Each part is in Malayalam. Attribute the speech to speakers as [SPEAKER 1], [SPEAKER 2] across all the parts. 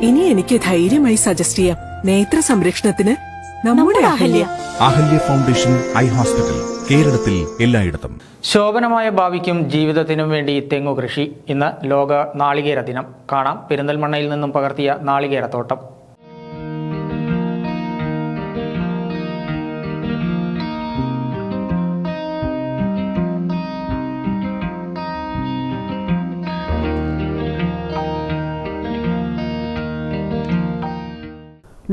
[SPEAKER 1] ഇനി എനിക്ക് ധൈര്യമായി സജസ്റ്റ് ചെയ്യാം. നേത്ര സംരക്ഷണത്തിന് നമ്മുടെ Ahalya.
[SPEAKER 2] Ahalya. Foundation eye hospital കേരളത്തിൽ എല്ലായിടത്തും.
[SPEAKER 3] ശോഭനമായ ഭാവിക്കും ജീവിതത്തിനും വേണ്ടി തെങ്ങു കൃഷി. ഇന്ന് ലോക നാളികേര ദിനം. കാണാം. പെരിന്തൽമണ്ണയിൽ നിന്നും പകർത്തിയ നാളികേരത്തോട്ടം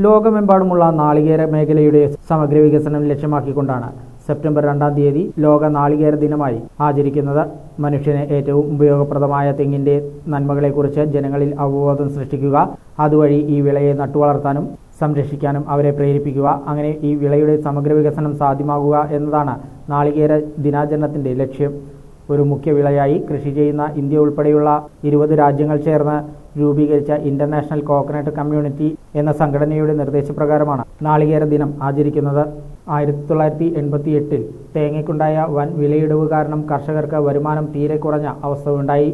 [SPEAKER 3] ലോകമെമ്പാടുമുള്ള നാളികേര മേഖലയുടെ സമഗ്ര വികസനം ലക്ഷ്യമാക്കിക്കൊണ്ടാണ് സെപ്റ്റംബർ രണ്ടാം തീയതി ലോക നാളികേര ദിനമായി ആചരിക്കുന്നത്. മനുഷ്യന് ഏറ്റവും ഉപയോഗപ്രദമായ തെങ്ങിന്റെ നന്മകളെക്കുറിച്ച് ജനങ്ങളിൽ അവബോധം സൃഷ്ടിക്കുക അതുവഴി ഈ വിളയെ നട്ടുവളർത്താനും സംരക്ഷിക്കാനും അവരെ പ്രേരിപ്പിക്കുക. അങ്ങനെ ഈ വിളയുടെ സമഗ്ര വികസനം സാധ്യമാകുക എന്നതാണ് നാളികേര ദിനാചരണത്തിന്റെ ലക്ഷ്യം. ഒരു മുഖ്യ വിളയായി കൃഷി ചെയ്യുന്ന ഇന്ത്യ ഉൾപ്പെടെയുള്ള ഇരുപത് രാജ്യങ്ങൾ ചേർന്ന് രൂപീകരിച്ച ഇന്റർനാഷണൽ കോക്കനട്ട് കമ്മ്യൂണിറ്റി എന്ന സംഘടനയുടെ നിർദ്ദേശപ്രകാരമാണ് നാളികേര ദിനം ആചരിക്കുന്നത്. ആയിരത്തി തൊള്ളായിരത്തി എൺപത്തി എട്ടിൽ തേങ്ങയ്ക്കുണ്ടായ വൻ വിലയിടിവ് കാരണം കർഷകർക്ക് വരുമാനം തീരെ കുറഞ്ഞ അവസ്ഥ ഉണ്ടായി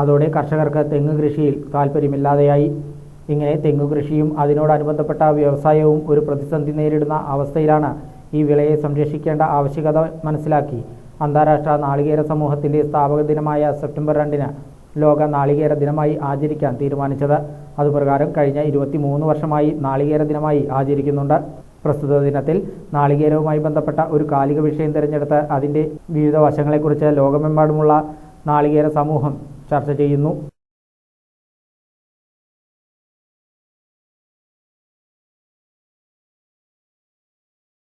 [SPEAKER 3] അതോടെ കർഷകർക്ക് തെങ്ങ് കൃഷിയിൽ താല്പര്യമില്ലാതെയായി ഇങ്ങനെ തെങ്ങു കൃഷിയും അതിനോടനുബന്ധപ്പെട്ട വ്യവസായവും ഒരു പ്രതിസന്ധി നേരിടുന്ന അവസ്ഥയിലാണ് ഈ വിളയെ സംരക്ഷിക്കേണ്ട ആവശ്യകത മനസ്സിലാക്കി. അന്താരാഷ്ട്ര നാളികേര സമൂഹത്തിന്റെ സ്ഥാപക ദിനമായ സെപ്റ്റംബർ രണ്ടിന് ലോക നാളികേര ദിനമായി ആചരിക്കാൻ തീരുമാനിച്ചത്. അതുപ്രകാരം കഴിഞ്ഞ ഇരുപത്തി മൂന്ന് വർഷമായി നാളികേര ദിനമായി ആചരിക്കുന്നുണ്ട്. പ്രസ്തുത ദിനത്തിൽ നാളികേരവുമായി ബന്ധപ്പെട്ട ഒരു കാലിക വിഷയം തിരഞ്ഞെടുത്ത് അതിന്റെ വിവിധ വശങ്ങളെക്കുറിച്ച് ലോകമെമ്പാടുമുള്ള നാളികേര സമൂഹം ചർച്ച ചെയ്യുന്നു.